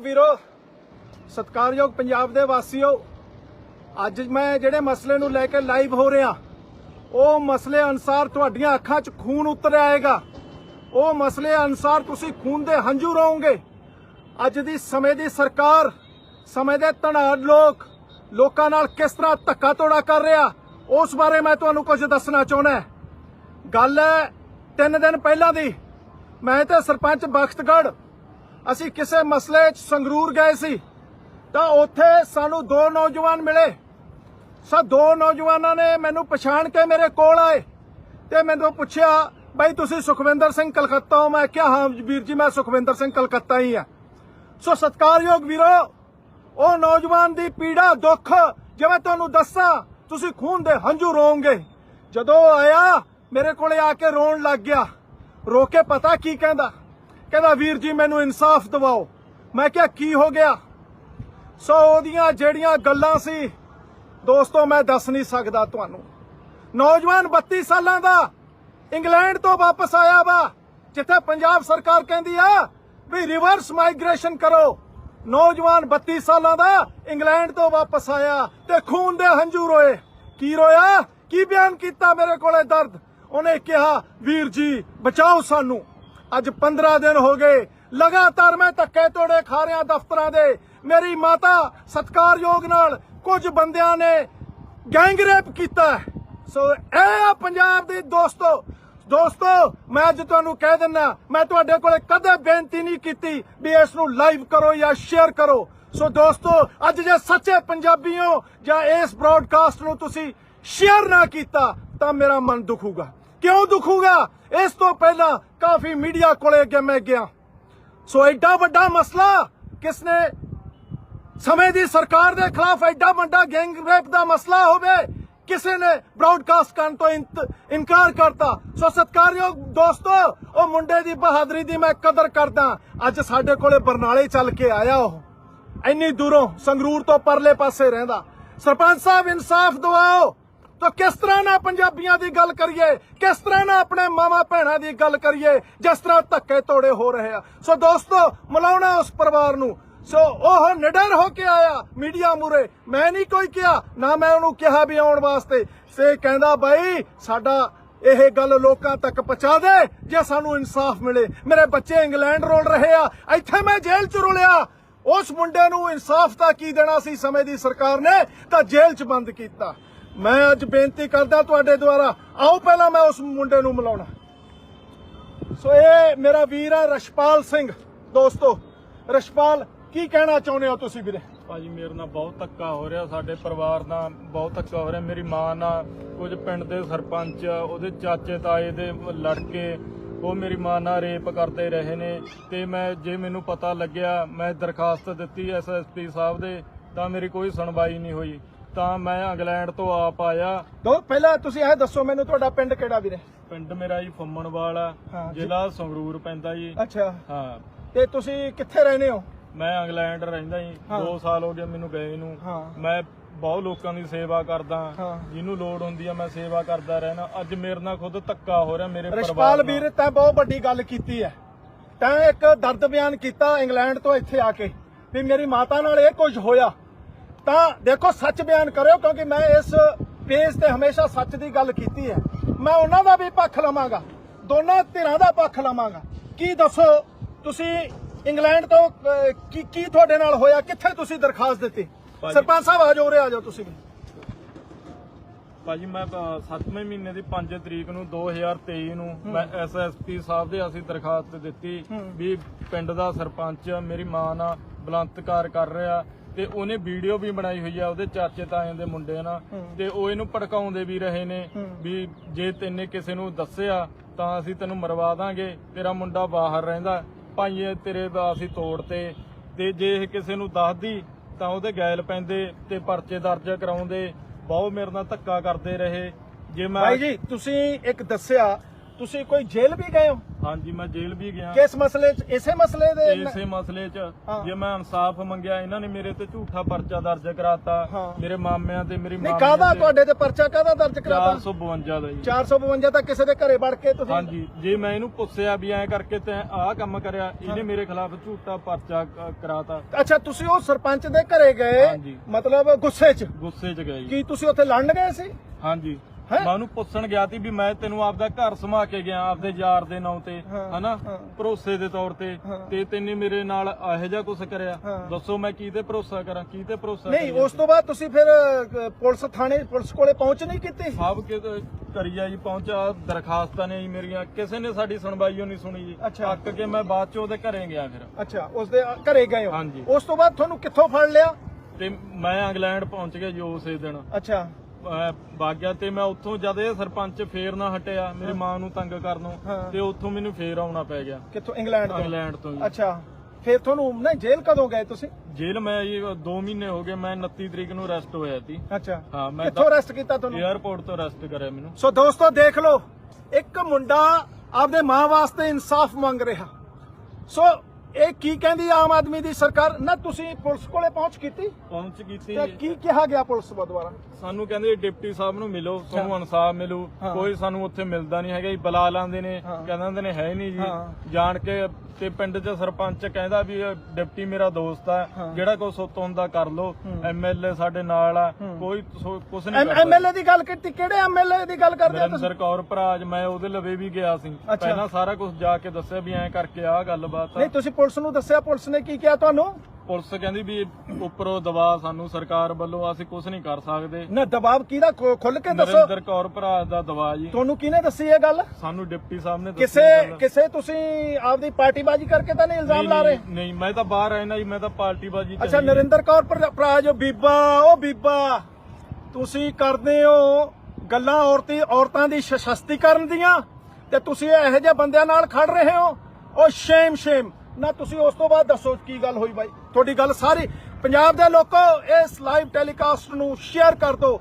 ਵੀਰੋ, ਸਤਿਕਾਰਯੋਗ ਪੰਜਾਬ ਦੇ ਵਾਸੀਓ, ਅੱਜ ਮੈਂ ਜਿਹੜੇ ਮਸਲੇ ਨੂੰ ਲੈ ਕੇ ਲਾਈਵ ਹੋ ਰਿਹਾ, ਉਹ ਮਸਲੇ ਅਨਸਾਰ ਤੁਹਾਡੀਆਂ ਅੱਖਾਂ 'ਚ ਖੂਨ ਉਤਰ ਆਏਗਾ। ਉਹ ਮਸਲੇ ਅਨਸਾਰ ਤੁਸੀਂ ਖੂਨ ਦੇ ਹੰਝੂ ਰਹੋਗੇ ਅੱਜ ਦੀ ਸਮੇਂ ਦੀ ਸਰਕਾਰ, ਸਮੇਂ ਦੇ ਤਣਾਅ ਲੋਕ, ਲੋਕਾਂ ਨਾਲ ਕਿਸ ਤਰ੍ਹਾਂ ਧੱਕਾ ਤੋੜਾ ਕਰ ਰਿਹਾ, ਉਸ ਬਾਰੇ ਮੈਂ ਤੁਹਾਨੂੰ ਕੁਝ ਦੱਸਣਾ ਚਾਹੁੰਦਾ ਗੱਲ ਹੈ ਤਿੰਨ ਦਿਨ ਪਹਿਲਾਂ ਦੀ। ਮੈਂ ਤੇ ਸਰਪੰਚ ਬਖਤਗੜ੍ਹ ਅਸੀਂ ਕਿਸੇ ਮਸਲੇ 'ਚ ਸੰਗਰੂਰ ਗਏ ਸੀ, ਤਾਂ ਉੱਥੇ ਸਾਨੂੰ ਦੋ ਨੌਜਵਾਨ ਮਿਲੇ। ਸਾ ਦੋ ਨੌਜਵਾਨਾਂ ਨੇ ਮੈਨੂੰ ਪਛਾਣ ਕੇ ਮੇਰੇ ਕੋਲ ਆਏ ਤੇ ਮੈਨੂੰ ਪੁੱਛਿਆ, ਬਈ ਤੁਸੀਂ ਸੁਖਵਿੰਦਰ ਸਿੰਘ ਕਲਕੱਤਾ ਹੋ? ਮੈਂ ਕਿਹਾ, ਹਾਂ ਵੀਰ ਜੀ, ਮੈਂ ਸੁਖਵਿੰਦਰ ਸਿੰਘ ਕਲਕੱਤਾ ਹੀ ਆ ਸੋ ਸਤਿਕਾਰਯੋਗ ਵੀਰੋ, ਉਹ ਨੌਜਵਾਨ ਦੀ ਪੀੜਾ, ਦੁੱਖ, ਜਿਵੇਂ ਤੁਹਾਨੂੰ ਦੱਸਾਂ, ਤੁਸੀਂ ਖੂਨ ਦੇ ਹੰਝੂ ਰੋਵੋਗੇ। ਜਦੋਂ ਉਹ ਆਇਆ, ਮੇਰੇ ਕੋਲੇ ਆ ਕੇ ਰੋਣ ਲੱਗ ਗਿਆ। ਰੋ ਕੇ ਪਤਾ ਕੀ ਕਹਿੰਦਾ? ਕਹਿੰਦਾ, ਵੀਰ ਜੀ, ਮੈਨੂੰ ਇਨਸਾਫ ਦਿਵਾਓ। ਮੈਂ ਕਿਹਾ, ਕੀ ਹੋ ਗਿਆ? ਸੋ ਉਹਦੀਆਂ ਜਿਹੜੀਆਂ ਗੱਲਾਂ ਸੀ, ਦੋਸਤੋ, ਮੈਂ ਦੱਸ ਨਹੀਂ ਸਕਦਾ ਤੁਹਾਨੂੰ। ਨੌਜਵਾਨ 32 ਸਾਲਾਂ ਦਾ ਇੰਗਲੈਂਡ ਤੋਂ ਵਾਪਸ ਆਇਆ ਵਾ, ਜਿੱਥੇ ਪੰਜਾਬ ਸਰਕਾਰ ਕਹਿੰਦੀ ਆ ਵੀ ਰਿਵਰਸ ਮਾਈਗ੍ਰੇਸ਼ਨ ਕਰੋ। ਨੌਜਵਾਨ 32 ਸਾਲਾਂ ਦਾ ਇੰਗਲੈਂਡ ਤੋਂ ਵਾਪਸ ਆਇਆ ਤੇ ਖੂਨ ਦੇ ਹੰਝੂ ਰੋਏ। ਕੀ ਰੋਇਆ? ਕੀ ਬਿਆਨ ਕੀਤਾ ਮੇਰੇ ਕੋਲੇ ਦਰਦ? ਉਹਨੇ ਕਿਹਾ, ਵੀਰ ਜੀ, ਬਚਾਓ ਸਾਨੂੰ। ਅੱਜ 15 ਦਿਨ ਹੋ ਗਏ, ਲਗਾਤਾਰ ਮੈਂ ਧੱਕੇ ਤੋੜੇ ਖਾ ਰਿਹਾ ਦਫ਼ਤਰਾਂ ਦੇ। ਮੇਰੀ ਮਾਤਾ ਸਤਕਾਰਯੋਗ ਨਾਲ ਕੁਝ ਬੰਦਿਆਂ ਨੇ ਗੈਂਗਰੇਪ ਕੀਤਾ ਸੋ ਇਹ ਆ ਪੰਜਾਬ ਦੇ ਦੋਸਤੋ ਦੋਸਤੋ, ਮੈਂ ਅੱਜ ਤੁਹਾਨੂੰ ਕਹਿ ਦਿੰਦਾ, ਮੈਂ ਤੁਹਾਡੇ ਕੋਲੇ ਕਦੇ ਬੇਨਤੀ ਨਹੀਂ ਕੀਤੀ ਵੀ ਇਸ ਨੂੰ ਲਾਈਵ ਕਰੋ ਜਾਂ ਸ਼ੇਅਰ ਕਰੋ। ਸੋ ਦੋਸਤੋ, ਅੱਜ ਜੇ ਸੱਚੇ ਪੰਜਾਬੀ ਹੋ ਜਾਂ ਇਸ ਬ੍ਰਾਡਕਾਸਟ ਨੂੰ ਤੁਸੀਂ ਸ਼ੇਅਰ ਨਾ ਕੀਤਾ, ਤਾਂ ਮੇਰਾ ਮਨ ਦੁਖੂਗਾ। ਕਿਉਂ ਦੁਖੂਗਾ ਇਸ ਤੋਂ ਪਹਿਲਾਂ ਕਾਫੀ ਮੀਡੀਆ ਕੋਲੇ ਅੱਗੇ ਮੈਂ ਗਿਆ। ਸੋ ਐਡਾ ਵੱਡਾ ਮਸਲਾ ਕਿਸਨੇ ਸਮੇਂ ਦੀ ਸਰਕਾਰ ਦੇ ਖਿਲਾਫ ਐਡਾ ਵੱਡਾ ਗੈਂਗ ਰੇਪ ਦਾ ਮਸਲਾ ਹੋਵੇ, ਕਿਸੇ ਨੇ ਬ੍ਰਾਡਕਾਸਟ ਕਰਨ ਤੋਂ ਇਨਕਾਰ ਕਰਤਾ। ਸੋ ਸਤਿਕਾਰਯੋਗ ਦੋਸਤੋ, ਉਹ ਮੁੰਡੇ ਦੀ ਬਹਾਦਰੀ ਦੀ ਮੈਂ ਕਦਰ ਕਰਦਾ। ਅੱਜ ਸਾਡੇ ਕੋਲੇ ਬਰਨਾਲੇ ਚੱਲ ਕੇ ਆਇਆ ਉਹ। ਇੰਨੀ ਦੂਰੋਂ ਸੰਗਰੂਰ ਤੋਂ ਪਰਲੇ ਪਾਸੇ ਰਹਿੰਦਾ। ਸਰਪੰਚ ਸਾਹਿਬ, ਇਨਸਾਫ ਦਿਵਾਓ। ਤਾਂ ਕਿਸ ਤਰ੍ਹਾਂ ਨਾ ਪੰਜਾਬੀਆਂ ਦੀ ਗੱਲ ਕਰੀਏ? ਕਿਸ ਤਰ੍ਹਾਂ ਨਾ ਆਪਣੇ ਮਾਵਾ ਭੈਣਾਂ ਦੀ ਗੱਲ ਕਰੀਏ? ਜਿਸ ਤਰ੍ਹਾਂ ਧੱਕੇ ਤੋੜੇ ਹੋ ਰਹੇ ਆ। ਸੋ ਦੋਸਤੋ, ਮਿਲਾਉਣਾ ਉਸ ਪਰਿਵਾਰ ਨੂੰ। ਸੋ ਉਹ ਨਿਡਰ ਹੋ ਕੇ ਆਇਆ ਮੀਡੀਆ ਮੂਰੇ ਮੈਂ ਨਹੀਂ ਕੋਈ ਕਿਹਾ, ਨਾ ਮੈਂ ਉਹਨੂੰ ਕਿਹਾ ਵੀ ਆਉਣ ਵਾਸਤੇ। ਸੇ ਕਹਿੰਦਾ, ਬਾਈ, ਸਾਡਾ ਇਹ ਗੱਲ ਲੋਕਾਂ ਤੱਕ ਪਹੁੰਚਾ ਦੇ, ਜੇ ਸਾਨੂੰ ਇਨਸਾਫ ਮਿਲੇ। ਮੇਰੇ ਬੱਚੇ ਇੰਗਲੈਂਡ ਰੋਲ ਰਹੇ ਆ। ਇੱਥੇ ਮੈਂ ਜੇਲ੍ਹ ਚ ਰੁਲਿਆ। ਉਸ ਮੁੰਡੇ ਨੂੰ ਇਨਸਾਫ ਤਾਂ ਕੀ ਦੇਣਾ ਸੀ ਸਮੇਂ ਦੀ ਸਰਕਾਰ ਨੇ, ਤਾਂ ਜੇਲ੍ਹ 'ਚ ਬੰਦ ਕੀਤਾ। ਮੈਂ ਅੱਜ ਬੇਨਤੀ ਕਰਦਾ ਤੁਹਾਡੇ ਦੁਆਰਾ, ਆਓ ਪਹਿਲਾਂ ਮੈਂ ਉਸ ਮੁੰਡੇ ਨੂੰ ਮਿਲਾਉਣਾ। ਸੋ ਇਹ ਮੇਰਾ ਵੀਰ ਆ ਰਸ਼ਪਾਲ ਸਿੰਘ, ਦੋਸਤੋ। ਰਸ਼ਪਾਲ, ਕੀ ਕਹਿਣਾ ਚਾਹੁੰਦੇ ਹੋ ਤੁਸੀਂ ਵੀਰੇ? ਭਾਜੀ, ਮੇਰੇ ਨਾਲ ਬਹੁਤ ਧੱਕਾ ਹੋ ਰਿਹਾ, ਸਾਡੇ ਪਰਿਵਾਰ ਨਾਲ ਬਹੁਤ ਧੱਕਾ ਹੋ ਰਿਹਾ। ਮੇਰੀ ਮਾਂ ਨਾਲ ਕੁਝ ਪਿੰਡ ਦੇ ਸਰਪੰਚ ਉਹਦੇ ਚਾਚੇ ਤਾਏ ਦੇ ਲੜਕੇ, ਉਹ ਮੇਰੀ ਮਾਂ ਨਾਲ ਰੇਪ ਕਰਦੇ ਰਹੇ ਨੇ। ਤੇ ਮੈਂ, ਜੇ ਮੈਨੂੰ ਪਤਾ ਲੱਗਿਆ, ਮੈਂ ਦਰਖਾਸਤ ਦਿੱਤੀ ਐਸਐਸਪੀ ਸਾਹਿਬ ਦੇ, ਤਾਂ ਮੇਰੀ ਕੋਈ ਸੁਣਵਾਈ ਨਹੀਂ ਹੋਈ। ਤਾਂ ਮੈਂ ਇੰਗਲੈਂਡ ਤੋਂ ਆਪ ਆਇਆ। ਦੋ ਪਹਿਲਾਂ ਤੁਸੀਂ ਇਹ ਦੱਸੋ ਮੈਨੂੰ ਤੁਹਾਡਾ ਪਿੰਡ ਕਿਹੜਾ ਵੀਰੇ? ਪਿੰਡ ਮੇਰਾ ਜੀ ਫੁੰਮਣਵਾਲ ਆ ਹਾਂ ਜੀ। ਜ਼ਿਲ੍ਹਾ ਸੰਗਰੂਰ ਪੈਂਦਾ ਜੀ। ਅੱਛਾ। ਹਾਂ। ਤੇ ਤੁਸੀਂ ਕਿੱਥੇ ਰਹਿੰਦੇ ਹੋ? ਮੈਂ ਇੰਗਲੈਂਡ ਰਹਿੰਦਾ ਜੀ। ਹਾਂ। 2 ਸਾਲ ਹੋ ਗਏ ਮੈਨੂੰ ਗਏ ਨੂੰ। ਹਾਂ। ਮੈਂ ਬਹੁਤ ਲੋਕਾਂ ਦੀ ਸੇਵਾ ਕਰਦਾ। ਹਾਂ। ਜਿਹਨੂੰ ਲੋੜ ਹੁੰਦੀ ਆ ਮੈਂ ਸੇਵਾ ਕਰਦਾ ਰਹਿਣਾ। ਅੱਜ ਮੇਰੇ ਨਾਲ ਖੁਦ ਧੱਕਾ ਹੋ ਰਿਹਾ ਮੇਰੇ ਰਸ਼ਪਾਲ ਪਰਿਵਾਰ ਵੀਰ ਨਾਲ। ਤੈਂ ਬਹੁਤ ਵੱਡੀ ਗੱਲ ਕੀਤੀ ਹੈ ਤੈਂ ਇੱਕ ਦਰਦ ਬਿਆਨ ਕੀਤਾ ਇੰਗਲੈਂਡ ਤੋਂ ਇੱਥੇ ਆ ਕੇ ਵੀ ਮੇਰੀ ਮਾਤਾ ਨਾਲ ਇਹ ਕੁਝ ਹੋਇਆ। ਤਾਂ ਦੇਖੋ ਸੱਚ ਬਿਆਨ ਕਰਿਓ ਕਿਉਂਕਿ ਮੈਂ ਇਸ ਪੇਜ ਤੇ ਹਮੇਸ਼ਾ ਸੱਚ ਦੀ ਗੱਲ ਕੀਤੀ ਹੈ। ਮੈਂ ਉਹਨਾਂ ਦਾ ਵੀ ਪੱਖ ਲਵਾਂਗਾ ਦੋਨਾਂ ਧਿਰਾਂ ਦਾ ਪੱਖ ਲਵਾਂਗਾ। ਕੀ ਦੱਸੋ ਤੁਸੀਂ ਇੰਗਲੈਂਡ ਤੋਂ ਕੀ ਕੀ ਤੁਹਾਡੇ ਨਾਲ ਹੋਇਆ ਕਿੱਥੇ ਤੁਸੀਂ ਦਰਖਾਸਤ ਦਿੱਤੀ? ਸਰਪੰਚ ਸਾਹਿਬ ਆ ਜਾਓ ਉਰੇ ਆ ਜਾਓ ਤੁਸੀਂ ਵੀ। ਭਾਜੀ ਮੈਂ 7ਵੇਂ ਮਹੀਨੇ ਦੀ 5 ਤਰੀਕ ਨੂੰ 2023 ਨੂੰ ਮੈਂ ਐਸਐਸਪੀ ਸਾਹਿਬ ਦੇ ਅਸੀਂ ਦਰਖਾਸਤ ਦਿੱਤੀ। ਵੀ ਪਿੰਡ ਦਾ ਸਰਪੰਚ ਮੇਰੀ ਮਾਂ ਨਾਲ ਬਲਾਤਕਾਰ ਕਰ ਰਿਹਾ। ਤੇ ਉਹਨੇ ਵੀਡੀਓ ਵੀ ਬਣਾਈ ਹੋਈ ਆ ਉਹਦੇ ਚਾਚੇ ਤਾਏ ਦੇ ਮੁੰਡੇ ਨਾਲ। ਤੇ ਉਹ ਇਹਨੂੰ ਭੜਕਾਉਂਦੇ ਵੀ ਰਹੇ ਨੇ। ਵੀ ਜੇ ਤੈਨੇ ਕਿਸੇ ਨੂੰ ਦੱਸਿਆ ਤਾਂ ਅਸੀਂ ਤੈਨੂੰ ਮਰਵਾ ਦਾਂਗੇ ਤੇਰਾ ਮੁੰਡਾ ਬਾਹਰ ਰਹਿੰਦਾ ਭਾਈਏ ਤੇਰੇ ਦਾ ਅਸੀਂ ਤੋੜਤੇ ਤੇ ਜੇ ਇਹ ਕਿਸੇ ਨੂੰ ਦੱਸਦੀ ਤਾਂ ਉਹਦੇ ਗੈਲ ਪੈਂਦੇ ਤੇ ਪਰਚੇ ਦਰਜ ਕਰਾਉਂਦੇ ਬਹੁਤ ਮੇਰੇ ਨਾਲ ਧੱਕਾ ਕਰਦੇ ਰਹੇ ਜੇ ਮੈਂ ਭਾਈ ਜੀ ਤੁਸੀਂ ਇੱਕ ਦੱਸਿਆ ਤੁਸੀਂ ਕੋਈ ਜੇਲ੍ਹ ਵੀ ਗਏ ਹੋ ਹਾਂਜੀ ਮੈਂ ਜੇਲ੍ਹ ਵੀ ਗਿਆ। ਕਿਸ ਮਸਲੇ 'ਚ? ਇਸੇ ਮਸਲੇ ਦੇ ਇਸੇ ਮਸਲੇ 'ਚ। ਹਾਂ। ਜੇ ਮੈਂ ਇਨਸਾਫ ਮੰਗਿਆ ਇਹਨਾਂ ਨੇ ਮੇਰੇ ਤੇ ਝੂਠਾ ਪਰਚਾ ਦਰਜ ਕਰਾਤਾ। ਹਾਂ। ਮੇਰੇ ਮਾਮਿਆਂ ਤੇ ਮੇਰੀ ਨਹੀਂ ਕਾਹਦਾ ਤੁਹਾਡੇ ਤੇ ਪਰਚਾ ਕਾਹਦਾ ਦਰਜ ਕਰਾਤਾ? 452 ਦਾ ਜੀ। 452 ਤਾਂ ਕਿਸੇ ਦੇ ਘਰੇ ਵੜ ਕੇ ਤੁਸੀਂ ਹਾਂਜੀ ਜੇ ਮੈਂ ਇਹਨੂੰ ਪੁੱਛਿਆ ਵੀ ਐਂ ਕਰਕੇ ਤੇ ਆਹ ਕੰਮ ਕਰਿਆ ਇਹਨੇ ਮੇਰੇ ਖਿਲਾਫ ਝੂਠਾ ਪਰਚਾ ਕ- ਕਰਾਤਾ। ਅੱਛਾ ਤੁਸੀਂ ਉਹ ਸਰਪੰਚ ਦੇ ਘਰੇ ਗਏ ਹਾਂਜੀ। ਮਤਲਬ ਗੁੱਸੇ 'ਚ? ਗੁੱਸੇ 'ਚ ਗਏ ਜੀ। ਕੀ ਤੁਸੀਂ ਉੱਥੇ ਲੜਨ ਗਏ ਸੀ? ਹਾਂਜੀ? ਮੈਂ ਉਹਨੂੰ ਪੁੱਛਣ ਗਿਆ ਸੀ ਵੀ ਮੈਂ ਤੈਨੂੰ ਆਪਦਾ ਘਰ ਸਮਾ ਕੇ ਗਿਆ ਆਪਦੇ ਯਾਰ ਦੇ ਨਾਂ ਤੇ ਹਨਾ। ਭਰੋਸੇ ਦੇ ਤੌਰ ਤੇ। ਤੇ ਤੈਨੇ ਮੇਰੇ ਨਾਲ ਇਹੋ ਜਿਹਾ ਕੁਝ ਕਰਿਆ। ਦੱਸੋ ਮੈਂ ਕੀ ਤੇ ਭਰੋਸਾ ਕਰਾਂ ਕੀ ਤੇ ਭਰੋਸਾ ਨਹੀਂ? ਉਸ ਤੋਂ ਬਾਅਦ ਤੁਸੀਂ ਫਿਰ ਪੁਲਿਸ ਥਾਣੇ ਪੁਲਿਸ ਕੋਲੇ ਪਹੁੰਚ ਨਹੀਂ ਕੀਤੀ ਸਭ ਕੇ ਕਰੀਆ ਜੀ ਪਹੁੰਚਾ ਦਰਖਾਸਤਾਂ ਨੇ ਜੀ ਮੇਰੀਆਂ ਕਿਸੇ ਨੇ ਸਾਡੀ ਸੁਣਵਾਈ ਨਹੀਂ ਸੁਣੀ ਜੀ। ਅੱਕ ਕੇ ਮੈਂ ਬਾਅਦ ਚ ਉਹਦੇ ਘਰੇ ਗਿਆ ਫਿਰ ਅੱਛਾ ਉਸ ਦੇ ਘਰੇ ਗਏ ਹੋ। ਉਸ ਤੋਂ ਬਾਅਦ ਤੁਹਾਨੂੰ ਕਿੱਥੋਂ ਫੜ ਲਿਆ ਤੇ ਮੈਂ ਇੰਗਲੈਂਡ ਪਹੁੰਚ ਗਿਆ ਜੀ ਉਸੇ ਦਿਨ ਅੱਛਾ ਬਾਗਿਆ ਤੇ ਮੈਂ ਉੱਥੋਂ ਜਦ ਇਹ ਸਰਪੰਚ ਫੇਰ ਨਾ ਹਟਿਆ ਮੇਰੀ ਮਾਂ ਨੂੰ ਤੰਗ ਕਰਨੋਂ। ਤੇ ਉੱਥੋਂ ਮੈਨੂੰ ਫੇਰ ਆਉਣਾ ਪੈ ਗਿਆ। ਕਿੱਥੋਂ? ਇੰਗਲੈਂਡ ਤੋਂ? ਇੰਗਲੈਂਡ ਤੋਂ ਜੀ। ਅੱਛਾ। ਫਿਰ ਤੁਹਾਨੂੰ ਨਹੀਂ ਜੇਲ੍ਹ ਕਦੋਂ ਗਏ ਤੁਸੀਂ? ਜੇਲ੍ਹ ਮੈਂ ਜੀ 2 ਮਹੀਨੇ ਹੋ ਗਏ ਮੈਂ 29 ਤਰੀਕ ਨੂੰ ਅਰੈਸਟ ਹੋਇਆ ਸੀ। ਅੱਛਾ। ਹਾਂ ਮੈਂ ਕਿੱਥੋਂ ਅਰੈਸਟ ਕੀਤਾ ਤੁਹਾਨੂੰ? 에ਅਰਪੋਰਟ ਤੋਂ ਅਰੈਸਟ ਕਰਿਆ ਮੈਨੂੰ। ਸੋ ਦੋਸਤੋ ਦੇਖ ਲਓ ਇੱਕ ਮੁੰਡਾ ਆਪਦੇ ਮਾਂ ਵਾਸਤੇ ਇਨਸਾਫ ਮੰਗ ਰਿਹਾ। ਸੋ ਇਹ ਕੀ ਕਹਿੰਦੀ ਆਮ ਆਦਮੀ ਦੀ ਸਰਕਾਰ? ਨਾ ਤੁਸੀਂ ਪੁਲਿਸ ਕੋਲੇ ਪਹੁੰਚ ਕੀਤੀ? ਪਹੁੰਚ ਕੀਤੀ ਤੇ ਕੀ ਕਿਹਾ ਗਿਆ ਪੁਲਿਸ ਦੁਆਰਾ ਸਾਨੂੰ ਕਹਿੰਦੇ ਡਿਪਟੀ ਸਾਹਿਬ ਨੂੰ ਮਿਲੋ ਤੁਹਾਨੂੰ ਇਨਸਾਫ ਮਿਲੂ। ਕੋਈ ਸਾਨੂੰ ਉੱਥੇ ਮਿਲਦਾ ਨਹੀਂ ਹੈਗਾ ਜੀ ਬੁਲਾ ਲਾਂਦੇ ਨੇ। ਕਹਿੰਦੇ ਨੇ ਹੈ ਨਹੀਂ। ਜੀ ਜਾਣ ਕੇ ਤੇ ਪਿੰਡ 'ਚ ਸਰਪੰਚ ਕਹਿੰਦਾ ਵੀ ਡਿਪਟੀ ਮੇਰਾ ਦੋਸਤ ਆ। ਜਿਹੜਾ ਕੋ ਸੁੱਤ ਹੁੰਦਾ ਕਰ ਲੋ। ਐਮਐਲਏ ਸਾਡੇ ਨਾਲ ਆ। ਕੋਈ ਕੁਝ ਨਹੀਂ ਕਰਦਾ ਐਮਐਲਏ ਦੀ ਗੱਲ ਕੀਤੀ ਕਿਹੜੇ ਐਮਐਲਏ ਦੀ ਗੱਲ ਕਰਦੇ ਹੋ ਤੁਸੀਂ ਕੌਰ ਭਰਾਜ ਮੈਂ ਉਹਦੇ ਲਵੇ ਵੀ ਗਿਆ ਸੀ। ਪਹਿਲਾਂ ਸਾਰਾ ਕੁਝ ਜਾ ਕੇ ਦੱਸਿਆ ਵੀ ਐਂ ਕਰਕੇ ਆਹ ਗੱਲਬਾਤ ਆ ਨਹੀਂ ਤੁਸੀਂ ਪੁਲਿਸ ਨੂੰ ਦੱਸਿਆ ਪੁਲਿਸ ਨੇ ਕੀ ਕਿਹਾ ਤੁਹਾਨੂੰ ਪੁਲਿਸ ਕਹਿੰਦੀ ਵੀ ਉੱਪਰੋਂ ਦਬਾਅ ਸਾਨੂੰ ਸਰਕਾਰ ਵੱਲੋਂ ਅਸੀਂ ਕੁਝ ਨਹੀਂ ਕਰ ਸਕਦੇ। ਨਾ ਦਬਾਅ ਕਿਹਦਾ ਖੁ- ਖੁੱਲ ਕੇ ਦੱਸੋ? ਨਰਿੰਦਰ ਕੌਰ ਭਰਾਜ ਦਾ ਦਬਾਅ ਜੀ। ਤੁਹਾਨੂੰ ਕਿਹਨੇ ਦੱਸੀ ਇਹ ਗੱਲ? ਸਾਨੂੰ ਡਿਪਟੀ ਸਾਹਿਬ ਨੇ ਦੱਸੀ ਕਿਸੇ ਇਹ ਗੱਲ। ਕਿਸੇ ਤੁਸੀਂ ਆਪਦੀ ਪਾਰਟੀਬਾਜ਼ੀ ਕਰਕੇ ਤਾਂ ਨਹੀਂ ਇਲਜ਼ਾਮ ਨਹੀਂ, ਲਾ ਰਹੇ? ਨਹੀਂ, ਨਹੀਂ ਮੈਂ ਤਾਂ ਬਾਹਰ ਰਹਿਣਾ ਜੀ ਮੈਂ ਤਾਂ ਪਾਰਟੀ ਬਾਜੀ ਅੱਛਾ। ਨਰਿੰਦਰ ਕੌਰ ਭਰਾ ਭਰਾ ਜੋ ਬੀਬਾ ਉਹ ਬੀਬਾ ਤੁਸੀਂ ਕਰਦੇ ਹੋ ਗੱਲਾਂ ਔਰਤੀ ਔਰਤਾਂ ਦੀ ਸਸ਼ਕਤੀਕਰਨ ਦੀਆਂ ਤੇ ਤੁਸੀਂ ਇਹੋ ਜਿਹੇ ਬੰਦਿਆਂ ਨਾਲ ਖੜ ਰਹੇ ਹੋ? ਉਹ ਸ਼ੇਮ ਸ਼ੇਮ ਨਾ ਤੁਸੀਂ ਉਸ ਤੋਂ ਬਾਅਦ ਦੱਸੋ ਕੀ ਗੱਲ ਹੋਈ ਬਾਈ। ਤੁਹਾਡੀ ਗੱਲ ਸਾਰੀ ਪੰਜਾਬ ਦੇ ਲੋਕੋ ਇਸ ਲਾਈਵ ਟੈਲੀਕਾਸਟ ਨੂੰ ਸ਼ੇਅਰ ਕਰ ਦਿਓ।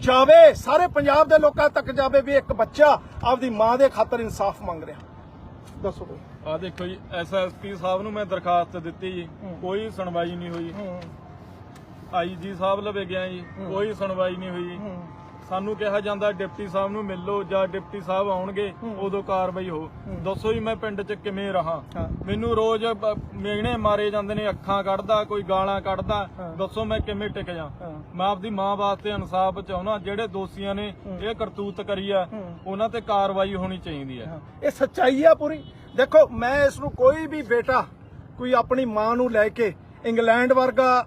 ਜਾਵੇ ਸਾਰੇ ਪੰਜਾਬ ਦੇ ਲੋਕਾਂ ਤੱਕ ਜਾਵੇ ਵੀ ਇੱਕ ਬੱਚਾ ਆਪਦੀ ਮਾਂ ਦੇ ਖਾਤਰ ਇਨਸਾਫ ਮੰਗ ਰਿਹਾ। ਦੱਸੋ ਆਹ ਦੇਖੋ ਜੀ ਐਸਐਸਪੀ ਸਾਹਿਬ ਨੂੰ ਮੈਂ ਦਰਖਾਸਤ ਦਿੱਤੀ ਜੀ। ਕੋਈ ਸੁਣਵਾਈ ਨਹੀਂ ਹੋਈ। ਆਈਜੀ ਸਾਹਿਬ ਲਵੇ ਗਿਆ ਜੀ। ਕੋਈ ਸੁਣਵਾਈ ਨਹੀਂ ਹੋਈ ਸਾਨੂੰ ਕਿਹਾ ਜਾਂਦਾ ਡਿਪਟੀ ਸਾਹਿਬ ਨੂੰ ਮਿਲ ਲਓ ਜਾਂ ਡਿਪਟੀ ਸਾਹਿਬ ਆਉਣਗੇ। ਉਦੋਂ ਕਾਰਵਾਈ ਹੋ। ਦੱਸੋ ਜੀ ਮੈਂ ਪਿੰਡ 'ਚ ਕਿਵੇਂ ਰਹਾ। ਮੈਨੂੰ ਰੋਜ਼ ਮਿਹਣੇ ਮਾਰੇ ਜਾਂਦੇ ਨੇ ਅੱਖਾਂ ਕੱਢਦਾ ਕੋਈ ਗਾਲਾਂ ਕੱਢਦਾ। ਦੱਸੋ ਮੈਂ ਕਿਵੇਂ ਟਿਕ ਜਾ। ਮੈਂ ਆਪਦੀ ਮਾਂ ਵਾਸਤੇ ਇਨਸਾਫ ਚਾਹੁੰਦਾ ਜਿਹੜੇ ਦੋਸ਼ੀਆਂ ਨੇ। ਇਹ ਕਰਤੂਤ ਕਰੀ ਆ। ਉਹਨਾਂ ਤੇ ਕਾਰਵਾਈ ਹੋਣੀ ਚਾਹੀਦੀ ਹਾਂ, ਇਹ ਸੱਚਾਈ ਆ ਪੂਰੀ ਦੇਖੋ ਮੈਂ ਇਸ ਨੂੰ ਕੋਈ ਵੀ ਬੇਟਾ ਕੋਈ ਆਪਣੀ ਮਾਂ ਨੂੰ ਲੈ ਕੇ ਇੰਗਲੈਂਡ ਵਰਗਾ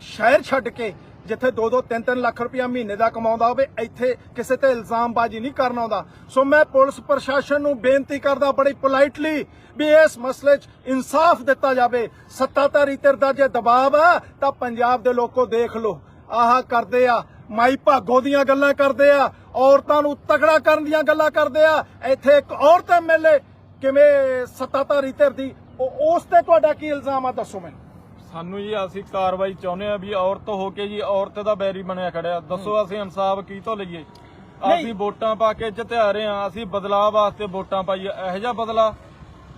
ਸ਼ਹਿਰ ਛੱਡ ਕੇ ਜਿੱਥੇ 2-2 3-3 ਲੱਖ ਰੁਪਇਆ ਮਹੀਨੇ ਦਾ ਕਮਾਉਂਦਾ ਹੋਵੇ, ਇੱਥੇ ਕਿਸੇ ਤੇ ਇਲਜ਼ਾਮਬਾਜ਼ੀ ਨਹੀਂ ਕਰਨ ਆਉਂਦਾ। ਸੋ ਮੈਂ ਪੁਲਿਸ ਪ੍ਰਸ਼ਾਸਨ ਨੂੰ ਬੇਨਤੀ ਕਰਦਾ ਬੜੀ ਪੋਲਾਈਟਲੀ ਵੀ ਇਸ ਮਸਲੇ 'ਚ ਇਨਸਾਫ ਦਿੱਤਾ ਜਾਵੇ। ਸੱਤਾਧਾਰੀ ਧਿਰ ਦਾ ਜੇ ਦਬਾਅ ਆ ਤਾਂ ਪੰਜਾਬ ਦੇ ਲੋਕੋ ਦੇਖ ਲਓ। ਆਹ ਕਰਦੇ ਆ, ਮਾਈ ਭਾਗੋ ਦੀਆਂ ਗੱਲਾਂ ਕਰਦੇ ਆ, ਔਰਤਾਂ ਨੂੰ ਤਕੜਾ ਕਰਨ ਦੀਆਂ ਗੱਲਾਂ ਕਰਦੇ ਆ। ਇੱਥੇ ਇੱਕ ਔਰਤ ਐਮਐਲਏ ਕਿਵੇਂ ਸੱਤਾਧਾਰੀ ਧਿਰ ਦੀ ਉਸ ਤੇ ਤੁਹਾਡਾ ਕੀ ਇਲਜ਼ਾਮ ਆ, ਦੱਸੋ ਮੈਨੂੰ। ਸਾਨੂੰ ਜੀ ਅਸੀਂ ਕਾਰਵਾਈ ਚਾਹੁੰਦੇ ਆ ਵੀ ਔਰਤ ਹੋ ਕੇ ਜੀ ਔਰਤ ਦਾ ਬੈਰੀ ਬਣਿਆ ਖੜਿਆ। ਦੱਸੋ ਅਸੀਂ ਇਨਸਾਫ ਕੀ ਤੋਂ ਲਈਏ। ਅਸੀਂ ਵੋਟਾਂ ਪਾ ਕੇ ਜਿੱਤਿਆ ਰਹੇ ਆ ਅਸੀਂ ਬਦਲਾਅ ਵਾਸਤੇ ਵੋਟਾਂ ਪਾਈਏ ਇਹੋ ਜਿਹਾ ਬਦਲਾ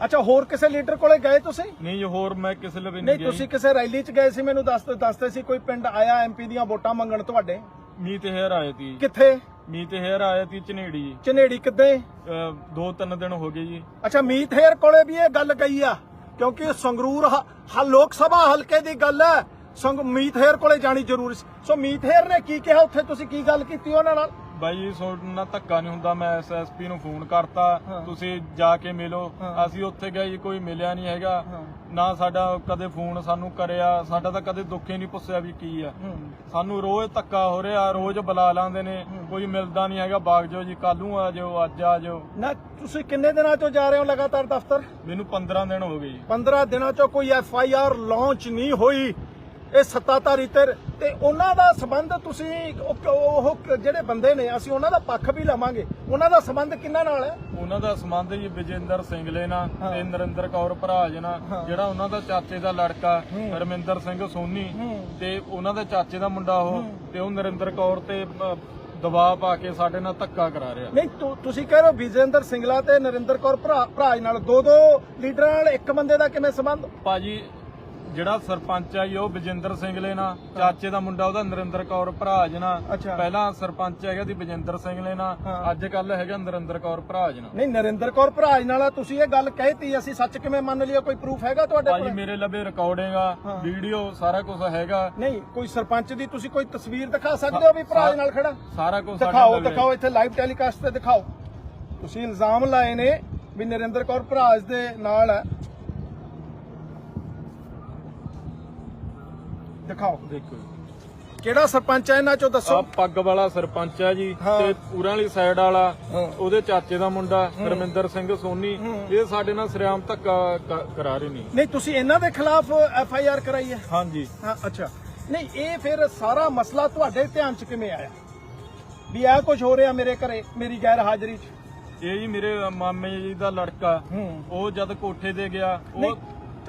ਅੱਛਾ ਹੋਰ ਕਿਸੇ ਲੀਡਰ ਕੋਲੇ ਗਏ ਤੁਸੀਂ? ਨਹੀਂ ਜੀ, ਹੋਰ ਮੈਂ ਕਿਸੇ ਲਈ ਵੀ ਨਹੀਂ ਨਹੀਂ ਤੁਸੀਂ ਕਿਸੇ ਰੈਲੀ 'ਚ ਗਏ ਸੀ ਮੈਨੂੰ ਦੱਸ ਦੱਸਦੇ ਸੀ ਕੋਈ ਪਿੰਡ ਆਇਆ ਐਮਪੀ ਦੀਆਂ ਵੋਟਾਂ ਮੰਗਣ ਤੁਹਾਡੇ? ਮੀਤ ਹੈਰ ਆਏ ਤੀ ਕਿੱਥੇ? ਮੀਤ ਹੈਰ ਆਏ ਤੀ ਝਨੇੜੀ ਜੀ। ਚਨੇੜੀ ਕਿੱਦੇ? ਅਹ ਦੋ ਤਿੰਨ ਦਿਨ ਹੋ ਗਏ ਜੀ। ਅੱਛਾ ਮੀਤ ਹੇਰ ਕੋਲੇ ਵੀ ਇਹ ਗੱਲ ਗਈ ਆ। ਕਿਉਂਕਿ ਸੰਗਰੂਰ ਲੋਕ ਸਭਾ ਹਲਕੇ ਦੀ ਗੱਲ ਹੈ। ਸੰਗ ਮੀਥੇਰ ਕੋਲੇ ਜਾਣੀ ਜ਼ਰੂਰੀ ਸੀ। ਸੋ ਮੀਤ ਹੇਰ ਨੇ ਕੀ ਕਿਹਾ? ਉੱਥੇ ਤੁਸੀਂ ਕੀ ਗੱਲ ਕੀਤੀ ਉਹਨਾਂ ਨਾਲ? ਬਾਈ ਜੀ ਤੁਹਾਡੇ ਨਾਲ ਧੱਕਾ ਨਹੀਂ ਹੁੰਦਾ ਮੈਂ ਐਸਐਸਪੀ ਨੂੰ ਫੋਨ ਕਰਤਾ। ਤੁਸੀਂ ਜਾ ਕੇ ਮਿਲੋ। ਅਸੀਂ ਉੱਥੇ ਗਏ ਜੀ ਕੋਈ ਮਿਲਿਆ ਨਹੀਂ ਹੈਗਾ। ਨਾ ਸਾਡਾ ਕਦੇ ਫੋਨ ਸਾਨੂੰ ਕਰਿਆ ਸਾਡਾ ਤਾਂ ਕਦੇ ਦੁੱਖ ਨਹੀਂ ਪੁੱਛਿਆ ਵੀ ਕੀ ਆ। ਸਾਨੂੰ ਰੋਜ਼ ਧੱਕਾ ਹੋ ਰਿਹਾ ਰੋਜ਼ ਬੁਲਾ ਲਾਂਦੇ ਨੇ। ਕੋਈ ਮਿਲਦਾ ਨਹੀਂ ਹੈਗਾ ਬਾਗ ਜਾਓ ਜੀ ਕੱਲ ਨੂੰ ਆ ਜਾਓ ਅੱਜ ਆ ਜਾਓ। ਨਾ ਤੁਸੀਂ ਕਿੰਨੇ ਦਿਨਾਂ ਤੋਂ ਜਾ ਰਹੇ ਹੋ ਲਗਾਤਾਰ ਦਫ਼ਤਰ? ਮੈਨੂੰ 15 ਦਿਨ ਹੋ ਗਏ ਜੀ। 15 ਦਿਨਾਂ ਤੋਂ ਕੋਈ ਐਫ ਆਈ ਆਰ ਲਾਂਚ ਨਹੀਂ ਹੋਈ। ਇਹ ਸੱਤਾਧਾਰੀ ਧਿਰ ਤੇ ਉਹਨਾਂ ਦਾ ਸਬੰਧ ਤੁਸੀਂ ਉਹ ਜਿਹੜੇ ਬੰਦੇ ਨੇ ਅਸੀਂ ਉਹਨਾਂ ਦਾ ਪੱਖ ਵੀ ਲਵਾਂਗੇ ਉਹਨਾਂ ਦਾ ਸਬੰਧ ਕਿੰਨਾ ਨਾਲ ਹੈ ਉਹਨਾਂ ਦਾ ਸੰਬੰਧ ਜੀ ਵਿਜੇਂਦਰ ਸਿੰਘਲੇ ਨਾਲ। ਤੇ ਨਰਿੰਦਰ ਕੌਰ ਭਰਾਜ ਨਾਲ। ਜਿਹੜਾ ਉਹਨਾਂ ਦਾ ਚਾਚੇ ਦਾ ਲੜਕਾ। ਰਮਿੰਦਰ ਸਿੰਘ ਸੋਨੀ। ਤੇ ਉਹਨਾਂ ਦੇ ਚਾਚੇ ਦਾ ਮੁੰਡਾ ਉਹ। ਤੇ ਉਹ ਨਰਿੰਦਰ ਕੌਰ ਤੇ ਦਬਾਅ ਪਾ ਕੇ ਸਾਡੇ ਨਾਲ ਧੱਕਾ ਕਰਾ ਰਿਹਾ ਨਹੀਂ ਤੁਸੀਂ ਕਹਿ ਰਹੇ ਹੋ ਵਿਜੇਂਦਰ ਸਿੰਗਲਾ ਤੇ ਨਰਿੰਦਰ ਕੌਰ ਭਰਾ ਭਰਾਜ ਨਾਲ ਦੋ ਦੋ ਲੀਡਰਾਂ ਨਾਲ ਇੱਕ ਬੰਦੇ ਦਾ ਕਿਵੇਂ ਸੰਬੰਧ ਭਾਜੀ ਜਿਹੜਾ ਸਰਪੰਚ ਆ ਜੀ ਉਹ ਵਿਜੇਂਦਰ ਸਿੰਘਲੇ ਨਾਲ। ਚਾਚੇ ਦਾ ਮੁੰਡਾ ਉਹਦਾ ਨਰਿੰਦਰ ਕੌਰ ਭਰਾਜ ਨਾਲ। ਅੱਛਾ। ਪਹਿਲਾਂ ਸਰਪੰਚ ਹੈਗਾ ਸੀ ਵਿਜੇਂਦਰ ਸਿੰਘਲੇ ਨਾਲ। ਹਾਂ। ਅੱਜ ਕੱਲ ਹੈਗਾ ਨਰਿੰਦਰ ਕੌਰ ਭਰਾਜ ਨਾਲ। ਨਹੀਂ ਨਰਿੰਦਰ ਕੌਰ ਭਰਾਜ ਨਾਲ ਆ, ਤੁਸੀਂ ਇਹ ਗੱਲ ਕਹਿਤੀ ਅਸੀਂ ਸੱਚ ਕਿਵੇਂ ਮੰਨ ਲਿਆ ਕੋਈ ਪ੍ਰੂਫ ਹੈਗਾ ਤੁਹਾਡੇ ਭਾਜੀ ਕੋਲ? ਮੇਰੇ ਲਵੇ ਰਿਕਾਰਡਿੰਗ ਆ। ਵੀਡੀਓ ਸਾਰਾ ਕੁਝ ਹੈਗਾ। ਨਹੀਂ ਕੋਈ ਸਰਪੰਚ ਦੀ ਤੁਸੀਂ ਕੋਈ ਤਸਵੀਰ ਦਿਖਾ ਸਕਦੇ ਹੋ ਵੀ ਭਰਾਜ ਨਾਲ ਖੜਾ? ਸਾਰਾ ਕੁਝ ਦਿਖਾਓ ਦਿਖਾਓ ਇੱਥੇ ਲਾਈਵ ਟੈਲੀਕਾਸਟ ਤੇ ਦਿਖਾਓ। ਤੁਸੀਂ ਇਲਜ਼ਾਮ ਲਾਏ ਨੇ ਵੀ ਨਰਿੰਦਰ ਕੌਰ ਭਰਾਜ ਦੇ ਨਾਲ ਹੈ। ਦਿਖਾਓ। ਦੇਖੋ ਕਿਹੜਾ ਸਰਪੰਚ ਹੈ ਇਹਨਾਂ ਚੋਂ ਆ ਦੱਸੋ ਪੱਗ ਵਾਲਾ ਸਰਪੰਚ ਆ ਜੀ ਹਾਂ। ਤੇ ਪੂਰਾਂ ਵਾਲੀ ਸਾਈਡ ਵਾਲਾ ਹਾਂ। ਉਹਦੇ ਚਾਚੇ ਦਾ ਮੁੰਡਾ ਰਮਿੰਦਰ ਸਿੰਘ ਸੋਨੀ ਹੂੰ। ਇਹ ਸਾਡੇ ਨਾਲ ਸਰਿਆਮ ਧੱਕਾ ਕ- ਕਰਾ ਰਹੇ ਨੇ। ਨਹੀਂ ਤੁਸੀਂ ਇਹਨਾਂ ਦੇ ਖਿਲਾਫ ਐਫ ਆਈ ਆਰ ਕਰਾਈ ਹੈ। ਹਾਂਜੀ। ਹਾਂ ਅੱਛਾ। ਨਹੀਂ ਇਹ ਫਿਰ ਸਾਰਾ ਮਸਲਾ ਤੁਹਾਡੇ ਧਿਆਨ 'ਚ ਕਿਵੇਂ ਆਇਆ? ਵੀ ਇਹ ਕੁਝ ਹੋ ਰਿਹਾ ਮੇਰੇ ਘਰੇ ਮੇਰੀ ਗੈਰ ਹਾਜ਼ਰੀ 'ਚ? ਇਹ ਜੀ ਮੇਰੇ ਮਾਮੇ ਜੀ ਦਾ ਲੜਕਾ ਹੂੰ। ਉਹ ਜਦ ਕੋਠੇ ਤੇ ਗਿਆ ਨਹੀਂ ਉਹ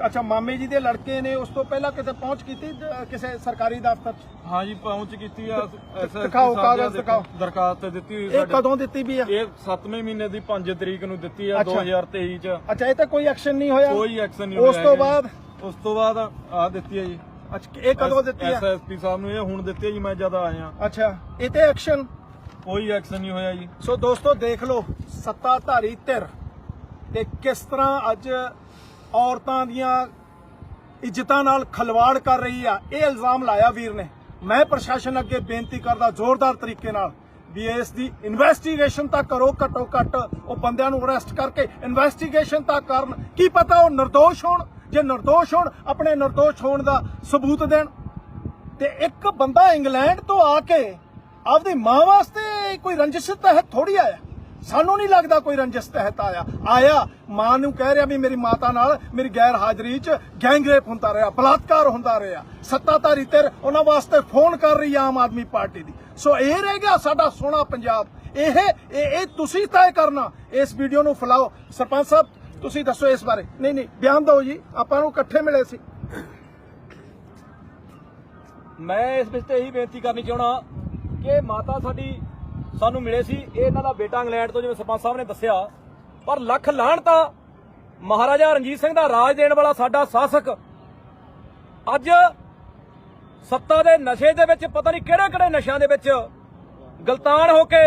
ਅੱਛਾ ਮਾਮੇ ਜੀ ਦੇ ਲੜਕੇ ਨੇ ਉਸ ਤੋਂ ਪਹਿਲਾਂ ਕਿਤੇ ਪਹੁੰਚ ਕੀਤੀ ਦ- ਕਿਸੇ ਸਰਕਾਰੀ ਦਫ਼ਤਰ 'ਚ? ਹਾਂ ਜੀ ਪਹੁੰਚ ਕੀਤੀ ਆ। ਐਸਐਸਪੀ ਦਿਖਾਓ, ਕਾਗਜ਼ ਦਿਖਾਓ। ਦਰਖਾਸਤ ਦਿੱਤੀ ਹੋਈ ਇਹ ਸਾਡੇ ਕਦੋਂ ਦਿੱਤੀ ਵੀ ਆ? ਇਹ 7ਵੇਂ ਮਹੀਨੇ ਦੀ 5 ਤਰੀਕ ਨੂੰ ਦਿੱਤੀ ਆ ਅੱਛਾ। 2023 ਚ। ਅੱਛਾ ਇਹ ਤਾਂ ਕੋਈ ਐਕਸ਼ਨ ਨਹੀਂ ਹੋਇਆ? ਕੋਈ ਐਕਸ਼ਨ ਨਹੀਂ ਉਸ ਹੋਇਆ ਤੋਂ ਬਾਅਦ। ਉਸ ਤੋਂ ਬਾਅਦ ਆ ਦਿੱਤੀ ਹੈ ਜੀ। ਅੱਛਾ ਇਹ ਕਦੋਂ ਦਿੱਤੀ ਆ? ਐਸਐਸਪੀ ਸਾਹਿਬ ਨੂੰ ਇਹ ਹੁਣ ਦਿੱਤੀ ਹੈ ਜੀ ਮੈਂ ਜਦ ਆਇਆ। ਅੱਛਾ ਇਹ ਤੇ ਐਕਸ਼ਨ? ਕੋਈ ਐਕਸ਼ਨ ਨਹੀਂ ਹੋਇਆ ਜੀ। ਸੋ ਦੋਸਤੋ ਦੇਖ ਲਓ ਸੱਤਾਧਾਰੀ ਧਿਰ ਤੇ ਕਿਸ ਤਰ੍ਹਾਂ ਅੱਜ ਔਰਤਾਂ ਦੀਆਂ ਇੱਜ਼ਤਾਂ ਨਾਲ ਖਲਵਾੜ ਕਰ ਰਹੀ ਆ। ਇਹ ਇਲਜ਼ਾਮ ਲਾਇਆ ਵੀਰ ਨੇ। ਮੈਂ ਪ੍ਰਸ਼ਾਸਨ ਅੱਗੇ ਬੇਨਤੀ ਕਰਦਾ ਜ਼ੋਰਦਾਰ ਤਰੀਕੇ ਨਾਲ ਵੀ ਇਸ ਦੀ ਇਨਵੈਸਟੀਗੇਸ਼ਨ ਤਾਂ ਕਰੋ ਘੱਟੋ ਘੱਟ। ਉਹ ਬੰਦਿਆਂ ਨੂੰ ਅਰੈਸਟ ਕਰਕੇ ਇਨਵੈਸਟੀਗੇਸ਼ਨ ਤਾਂ ਕਰਨ। ਕੀ ਪਤਾ ਉਹ ਨਿਰਦੋਸ਼ ਹੋਣ। ਜੇ ਨਿਰਦੋਸ਼ ਹੋਣ, ਆਪਣੇ ਨਿਰਦੋਸ਼ ਹੋਣ ਦਾ ਸਬੂਤ ਦੇਣ। ਤੇ ਇੱਕ ਬੰਦਾ ਇੰਗਲੈਂਡ ਤੋਂ ਆ ਕੇ ਆਪਦੀ ਮਾਂ ਵਾਸਤੇ ਕੋਈ ਰੰਜਿਸ਼ ਹੈ ਥੋੜੀ ਆਇਆ। ਸਾਨੂੰ ਨਹੀਂ ਲੱਗਦਾ ਕੋਈ ਰੰਜਿਸ਼ ਤਹਿਤ ਆਇਆ। ਆਇਆ, ਮਾਂ ਨੂੰ ਕਹਿ ਰਿਹਾ ਵੀ ਮੇਰੀ ਮਾਤਾ ਨਾਲ ਮੇਰੀ ਗੈਰ ਹਾਜ਼ਰੀ 'ਚ ਗੈਂਗਰੇਪ ਹੁੰਦਾ ਰਿਹਾ, ਬਲਾਤਕਾਰ ਹੁੰਦਾ ਰਿਹਾ। ਸੱਤਾਧਾਰੀ ਤੇ ਉਹਨਾਂ ਵਾਸਤੇ ਫੋਨ ਕਰ ਰਹੀ ਆਮ ਆਦਮੀ ਪਾਰਟੀ ਦੀ। ਸੋ ਇਹ ਰਹਿ ਗਿਆ ਸਾਡਾ ਸੋਹਣਾ ਪੰਜਾਬ। ਇਹ ਇਹ ਤੁਸੀਂ ਤੈਅ ਕਰਨਾ। ਇਸ ਵੀਡੀਓ ਨੂੰ ਫੈਲਾਓ। ਸਰਪੰਚ ਸਾਹਿਬ, ਤੁਸੀਂ ਦੱਸੋ ਇਸ ਬਾਰੇ। ਨਹੀਂ ਨਹੀਂ, ਬਿਆਨ ਦਿਓ ਜੀ। ਆਪਾਂ ਨੂੰ ਇਕੱਠੇ ਮਿਲੇ ਸੀ। ਮੈਂ ਇਸ ਵਿੱਚ ਤੇ ਇਹੀ ਬੇਨਤੀ ਕਰਨੀ ਚਾਹਣਾ ਕਿ ਮਾਤਾ ਸਾਡੀ ਸਾਨੂੰ ਮਿਲੇ ਸੀ। ਇਹ ਇਹਨਾਂ ਦਾ ਬੇਟਾ ਇੰਗਲੈਂਡ ਤੋਂ, ਜਿਵੇਂ ਸਰਪੰਚ ਸਾਹਿਬ ਨੇ ਦੱਸਿਆ। ਪਰ ਲੱਖ ਲਾਹਣ ਤਾਂ ਮਹਾਰਾਜਾ ਰਣਜੀਤ ਸਿੰਘ ਦਾ ਰਾਜ ਦੇਣ ਵਾਲਾ ਸਾਡਾ ਸ਼ਾਸਕ। ਅੱਜ ਸੱਤਾ ਦੇ ਨਸ਼ੇ ਦੇ ਵਿੱਚ, ਪਤਾ ਨਹੀਂ ਕਿਹੜੇ ਕਿਹੜੇ ਨਸ਼ਿਆਂ ਦੇ ਵਿੱਚ ਗਲਤਾਨ ਹੋ ਕੇ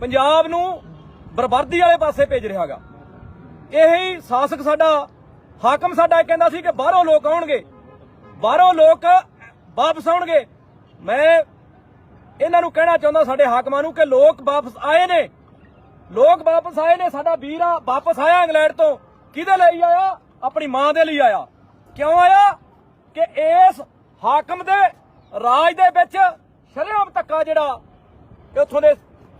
ਪੰਜਾਬ ਨੂੰ ਬਰਬਾਦੀ ਵਾਲੇ ਪਾਸੇ ਭੇਜ ਰਿਹਾਗਾ ਇਹੀ ਸ਼ਾਸਕ ਸਾਡਾ, ਹਾਕਮ ਸਾਡਾ ਇਹ ਕਹਿੰਦਾ ਸੀ ਕਿ ਬਾਹਰੋਂ ਲੋਕ ਆਉਣਗੇ। ਬਾਹਰੋਂ ਲੋਕ ਵਾਪਸ ਆਉਣਗੇ। ਮੈਂ ਇਹਨਾਂ ਨੂੰ ਕਹਿਣਾ ਚਾਹੁੰਦਾ ਸਾਡੇ ਹਾਕਮਾਂ ਨੂੰ ਕਿ ਲੋਕ ਵਾਪਸ ਆਏ ਨੇ। ਲੋਕ ਵਾਪਸ ਆਏ ਨੇ, ਸਾਡਾ ਵੀਰ ਆ ਵਾਪਸ ਆਇਆ ਇੰਗਲੈਂਡ ਤੋਂ। ਕਿਹਦੇ ਲਈ ਆਇਆ? ਆਪਣੀ ਮਾਂ ਦੇ ਲਈ ਆਇਆ। ਕਿਉਂ ਆਇਆ? ਕਿ ਇਸ ਹਾਕਮ ਦੇ ਰਾਜ ਦੇ ਵਿੱਚ ਸ਼ਰੇਆਮ ਧੱਕਾ ਜਿਹੜਾ ਉੱਥੋਂ ਦੇ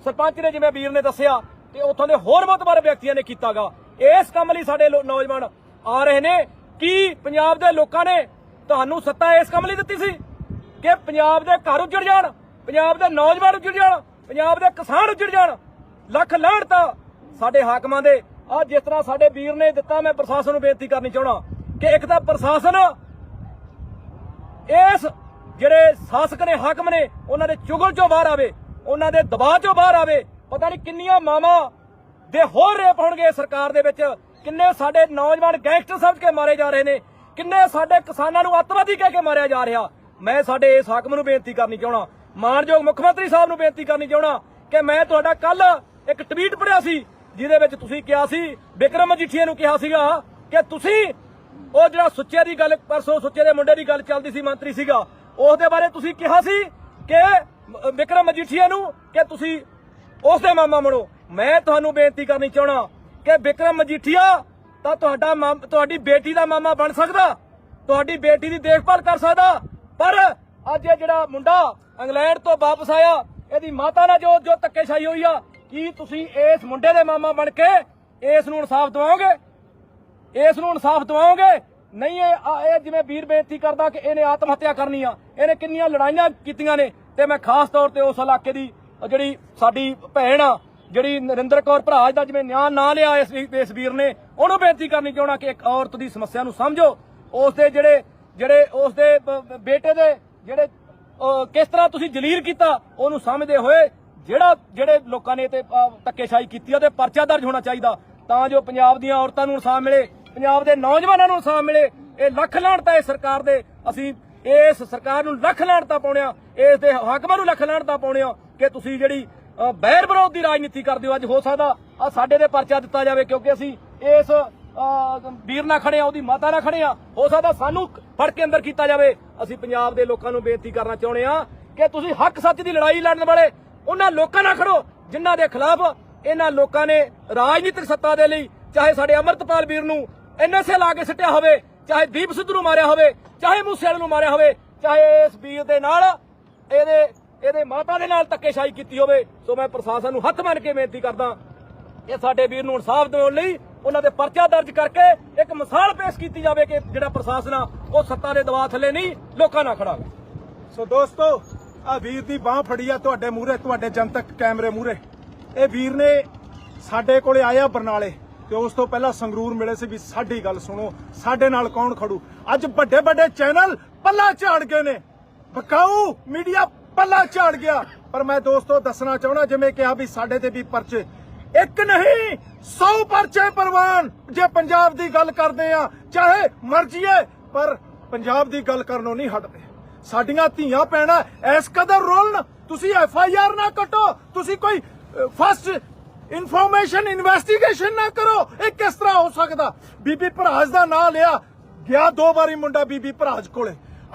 ਸਰਪੰਚ ਨੇ, ਜਿਵੇਂ ਵੀਰ ਨੇ ਦੱਸਿਆ, ਤੇ ਉੱਥੋਂ ਦੇ ਹੋਰ ਮਤਬਰ ਵਿਅਕਤੀਆਂ ਨੇ ਕੀਤਾਗਾ। ਇਸ ਕੰਮ ਲਈ ਸਾਡੇ ਨੌਜਵਾਨ ਆ ਰਹੇ ਨੇ। ਕੀ ਪੰਜਾਬ ਦੇ ਲੋਕਾਂ ਨੇ ਤੁਹਾਨੂੰ ਸੱਤਾ ਇਸ ਕੰਮ ਲਈ ਦਿੱਤੀ ਸੀ? ਕਿ ਪੰਜਾਬ ਦੇ ਘਰ ਉੱਜੜ ਜਾਣ? ਪੰਜਾਬ ਦੇ ਨੌਜਵਾਨ ਉੱਜੜ ਜਾਣ, ਪੰਜਾਬ ਦੇ ਕਿਸਾਨ ਉੱਜੜ ਜਾਣ, ਲੱਖ ਲਾਹਣ ਤਾਂ ਸਾਡੇ ਹਾਕਮਾਂ ਦੇ। ਆ ਜਿਸ ਤਰ੍ਹਾਂ ਸਾਡੇ ਵੀਰ ਨੇ ਦਿੱਤਾ, ਮੈਂ ਪ੍ਰਸ਼ਾਸਨ ਨੂੰ ਬੇਨਤੀ ਕਰਨੀ ਚਾਹਣਾ ਕਿ ਇੱਕ ਤਾਂ ਪ੍ਰਸ਼ਾਸਨ ਇਸ ਜਿਹੜੇ ਸ਼ਾਸਕ ਨੇ, ਹਾਕਮ ਨੇ, ਉਹਨਾਂ ਦੇ ਚੁਗਲ ਚੋਂ ਬਾਹਰ ਆਵੇ, ਉਹਨਾਂ ਦੇ ਦਬਾਅ ਚੋਂ ਬਾਹਰ ਆਵੇ। ਪਤਾ ਨਹੀਂ ਕਿੰਨੀਆਂ ਮਾਵਾਂ ਦੇ ਹੋਰ ਰੇਪ ਹੋਣਗੇ ਸਰਕਾਰ ਦੇ ਵਿੱਚ। ਕਿੰਨੇ ਸਾਡੇ ਨੌਜਵਾਨ ਗੈਂਗਸਟਰ ਸਮਝ ਕੇ ਮਾਰੇ ਜਾ ਰਹੇ ਨੇ। ਕਿੰਨੇ ਸਾਡੇ ਕਿਸਾਨਾਂ ਨੂੰ ਅੱਤਵਾਦੀ ਕਹਿ ਕੇ ਮਾਰਿਆ ਜਾ ਰਿਹਾ। ਮੈਂ ਸਾਡੇ ਇਸ ਹਾਕਮ ਨੂੰ ਬੇਨਤੀ ਕਰਨੀ ਚਾਹਣਾ ਮਾਨਯੋਗ ਮੁੱਖ ਮੰਤਰੀ ਸਾਹਿਬ ਨੂੰ ਬੇਨਤੀ ਕਰਨੀ ਚਾਹਣਾ ਕਿ ਮੈਂ ਤੁਹਾਡਾ ਕੱਲ ਇੱਕ ਟਵੀਟ ਪੜਿਆ ਸੀ, ਜਿਹਦੇ ਵਿੱਚ ਤੁਸੀਂ ਕਿਹਾ ਸੀ, ਵਿਕਰਮ ਮਜੀਠੀਆ ਨੂੰ ਕਿਹਾ ਸੀਗਾ ਕਿ ਤੁਸੀਂ ਉਹ ਜਿਹੜਾ ਸੁੱਚੇ ਦੀ ਗੱਲ, ਪਰਸੋਂ ਸੁੱਚੇ ਦੇ ਮੁੰਡੇ ਦੀ ਗੱਲ ਚੱਲਦੀ ਸੀ ਮੰਤਰੀ ਸੀਗਾ ਉਸ ਦੇ ਬਾਰੇ ਤੁਸੀਂ ਕਿਹਾ ਸੀ ਕਿ ਵਿਕਰਮ ਮਜੀਠੀਆ ਨੂੰ ਕਿ ਤੁਸੀਂ ਉਸ ਦੇ ਮਾਮਾ ਬਣੋ। ਮੈਂ ਤੁਹਾਨੂੰ ਬੇਨਤੀ ਕਰਨੀ ਚਾਹਣਾ ਕਿ ਵਿਕਰਮ ਮਜੀਠੀਆ ਤਾਂ ਤੁਹਾਡਾ ਮਾਮ- ਤੁਹਾਡੀ ਬੇਟੀ ਦਾ ਮਾਮਾ ਬਣ ਸਕਦਾ, ਤੁਹਾਡੀ ਬੇਟੀ ਦੀ ਦੇਖਭਾਲ ਕਰ ਸਕਦਾ, ਪਰ ਅੱਜ ਇਹ ਜਿਹੜਾ ਮੁੰਡਾ ਇੰਗਲੈਂਡ ਤੋਂ ਵਾਪਸ ਆਇਆ, ਇਹਦੀ ਮਾਤਾ ਨਾਲ ਜੋ ਜੋ ਧੱਕੇਸ਼ਾਹੀ ਹੋਈ ਆ, ਕੀ ਤੁਸੀਂ ਇਸ ਮੁੰਡੇ ਦੇ ਮਾਮਾ ਬਣ ਕੇ ਇਸ ਨੂੰ ਇਨਸਾਫ ਦਿਵਾਓਗੇ? ਇਸ ਨੂੰ ਇਨਸਾਫ ਦਿਵਾਓਗੇ? ਨਹੀਂ, ਇਹ ਇਹ ਜਿਵੇਂ ਵੀਰ ਬੇਨਤੀ ਕਰਦਾ ਕਿ ਇਹਨੇ ਆਤਮ ਹੱਤਿਆ ਕਰਨੀ ਆ, ਇਹਨੇ ਕਿੰਨੀਆਂ ਲੜਾਈਆਂ ਕੀਤੀਆਂ ਨੇ, ਤੇ ਮੈਂ ਖਾਸ ਤੌਰ ਤੇ ਉਸ ਇਲਾਕੇ ਦੀ, ਜਿਹੜੀ ਸਾਡੀ ਭੈਣ ਆ, ਜਿਹੜੀ ਨਰਿੰਦਰ ਕੌਰ ਭਰਾਜ ਦਾ ਜਿਵੇਂ ਨਿਆਂ ਨਾ ਲਿਆ ਇਸ ਇਸ ਵੀਰ ਨੇ, ਉਹਨੂੰ ਬੇਨਤੀ ਕਰਨੀ ਚਾਹਣਾ ਕਿ ਇੱਕ ਔਰਤ ਦੀ ਸਮੱਸਿਆ ਨੂੰ ਸਮਝੋ ਉਸ ਦੇ ਜਿਹੜੇ ਜਿਹੜੇ ਉਸ ਦੇ ਬੇਟੇ ਦੇ ਜਿਹੜੇ ਕਿਸ ਤਰ੍ਹਾਂ ਤੁਸੀਂ ਜਲੀਲ ਕੀਤਾ ਉਹਨੂੰ ਸਮਝਦੇ ਹੋਏ ਜਿਹੜਾ ਜਿਹੜੇ ਲੋਕਾਂ ਨੇ ਤੇ ਧੱਕੇਸ਼ਾਹੀ ਕੀਤੀ ਆ, ਉਹਦੇ ਪਰਚਾ ਦਰਜ ਹੋਣਾ ਚਾਹੀਦਾ। ਤਾਂ ਜੋ ਪੰਜਾਬ ਦੀਆਂ ਔਰਤਾਂ ਨੂੰ ਇਨਸਾਫ ਮਿਲੇ ਪੰਜਾਬ ਦੇ ਨੌਜਵਾਨਾਂ ਨੂੰ ਇਨਸਾਫ ਮਿਲੇ। ਇਹ ਲੱਖ ਲਾਹਣਤਾ ਇਸ ਸਰਕਾਰ ਦੇ ਅਸੀਂ ਇਸ ਸਰਕਾਰ ਨੂੰ ਲੱਖ ਲਾਹਣਤਾ ਪਾਉਣਿਆ ਇਸ ਦੇ ਹਾਕਮਾਂ ਨੂੰ ਲੱਖ ਲਾਹਣਤਾ ਪਾਉਣਿਆ ਕਿ ਤੁਸੀਂ ਜਿਹੜੀ ਬੈਰ ਵਿਰੋਧ ਦੀ ਰਾਜਨੀਤੀ ਕਰਦੇ ਹੋ ਅੱਜ ਹੋ ਸਕਦਾ ਆ ਸਾਡੇ ਦੇ ਪਰਚਾ ਦਿੱਤਾ ਜਾਵੇ ਕਿਉਂਕਿ ਅਸੀਂ ਇਸ ਵੀਰ ਨਾਲ ਖੜੇ ਆ, ਉਹਦੀ ਮਾਤਾ ਨਾਲ ਖੜੇ ਆ। ਹੋ ਸਕਦਾ ਸਾਨੂੰ ਫੜ ਕੇ ਅੰਦਰ ਕੀਤਾ ਜਾਵੇ। ਅਸੀਂ ਪੰਜਾਬ ਦੇ ਲੋਕਾਂ ਨੂੰ ਬੇਨਤੀ ਕਰਨਾ ਚਾਹੁੰਦੇ ਆ ਕਿ ਤੁਸੀਂ ਹੱਕ ਸੱਚ ਦੀ ਲੜਾਈ ਲੜਨ ਵਾਲੇ ਉਹਨਾਂ ਲੋਕਾਂ ਨਾਲ ਖੜੋ, ਜਿਨ੍ਹਾਂ ਦੇ ਖਿਲਾਫ ਇਹਨਾਂ ਲੋਕਾਂ ਨੇ ਰਾਜਨੀਤਿਕ ਸੱਤਾ ਦੇ ਲਈ, ਚਾਹੇ ਸਾਡੇ ਅਮਰਤਪਾਲ ਵੀਰ ਨੂੰ ਐਨਐਸਏ ਲਾ ਕੇ ਸਿੱਟਿਆ ਹੋਵੇ, ਚਾਹੇ ਦੀਪ ਸਿੱਧੂ ਨੂੰ ਮਾਰਿਆ ਹੋਵੇ, ਚਾਹੇ ਮੂਸੇਵਾਲੇ ਨੂੰ ਮਾਰਿਆ ਹੋਵੇ, ਚਾਹੇ ਇਸ ਵੀਰ ਦੇ ਨਾਲ ਇਹਦੇ ਇਹਦੇ ਮਾਤਾ ਦੇ ਨਾਲ ਧੱਕੇਸ਼ਾਹੀ ਕੀਤੀ ਹੋਵੇ। ਸੋ ਮੈਂ ਪ੍ਰਸ਼ਾਸਨ ਨੂੰ ਹੱਥ ਮੰਨ ਕੇ ਬੇਨਤੀ ਕਰਦਾ ਇਹ ਸਾਡੇ ਵੀਰ ਨੂੰ ਇਨਸਾਫ ਦਿਵਾਉਣ ਲਈ ਉਹਨਾਂ ਦੇ ਪਰਚਾ ਦਰਜ ਕਰਕੇ ਇੱਕ ਮਿਸਾਲ ਪੇਸ਼ ਕੀਤੀ ਜਾਵੇ ਕਿ ਜਿਹੜਾ ਪ੍ਰਸ਼ਾਸਨ ਆ, ਉਹ ਸੱਤਾ ਦੇ ਦਬਾਅ ਥੱਲੇ ਨਹੀਂ, ਲੋਕਾਂ ਨਾਲ ਖੜਾ ਸੋ ਦੋਸਤੋ, ਆ ਵੀਰ ਦੀ ਬਾਹ ਫੜੀ ਆ ਤੁਹਾਡੇ ਮੂਹਰੇ, ਤੁਹਾਡੇ ਜਨਤਕ ਕੈਮਰੇ ਮੂਹਰੇ। ਇਹ ਵੀਰ ਨੇ ਸਾਡੇ ਕੋਲੇ ਆਇਆ ਬਰਨਾਲੇ ਤੇ ਉਸ ਤੋਂ ਪਹਿਲਾਂ ਸੰਗਰੂਰ ਮਿਲੇ ਸੀ ਵੀ ਸਾਡੀ ਗੱਲ ਸੁਣੋ, ਸਾਡੇ ਨਾਲ ਕੌਣ ਖੜੂ? ਅੱਜ ਵੱਡੇ ਵੱਡੇ ਚੈਨਲ ਪੱਲਾ ਝਾੜ ਗਏ ਨੇ। ਬਕਾਊ ਮੀਡੀਆ ਪੱਲਾ ਝਾੜ ਗਿਆ। ਪਰ ਮੈਂ ਦੋਸਤੋ, ਦੱਸਣਾ ਚਾਹਣਾ ਜਿਵੇਂ ਕਿਹਾ ਵੀ ਸਾਡੇ ਤੇ ਵੀ ਪਰਚੇ ਇੱਕ ਨਹੀਂ 100 ਪਰਚੇ ਪ੍ਰਵਾਨ ਜੇ ਪੰਜਾਬ ਦੀ ਗੱਲ ਕਰਦੇ ਆ, ਚਾਹੇ ਮਰਜੀਏ ਪਰ ਪੰਜਾਬ ਦੀ ਗੱਲ ਕਰਨੋਂ ਨਹੀਂ ਹਟਦੇ। ਸਾਡੀਆਂ ਧੀਆਂ ਪੈਣਾ ਐਸ ਕਦਰ ਰੋਲਣ, ਤੁਸੀਂ ਐਫ ਆਈ ਆਰ ਨਾ ਕੱਟੋ, ਤੁਸੀਂ ਕੋਈ ਫਸਟ ਇਨਫੋਰਮੇਸ਼ਨ ਇਨਵੈਸਟੀਗੇਸ਼ਨ ਨਾ ਕਰੋ, ਇਹ ਕਿਸ ਤਰ੍ਹਾਂ ਹੋ ਸਕਦਾ? ਬੀਬੀ ਭਰਾਜ ਦਾ ਨਾਂ ਲਿਆ, ਗਿਆ ਦੋ ਵਾਰੀ ਮੁੰਡਾ ਬੀਬੀ ਭਰਾਜ ਕੋਲੇ।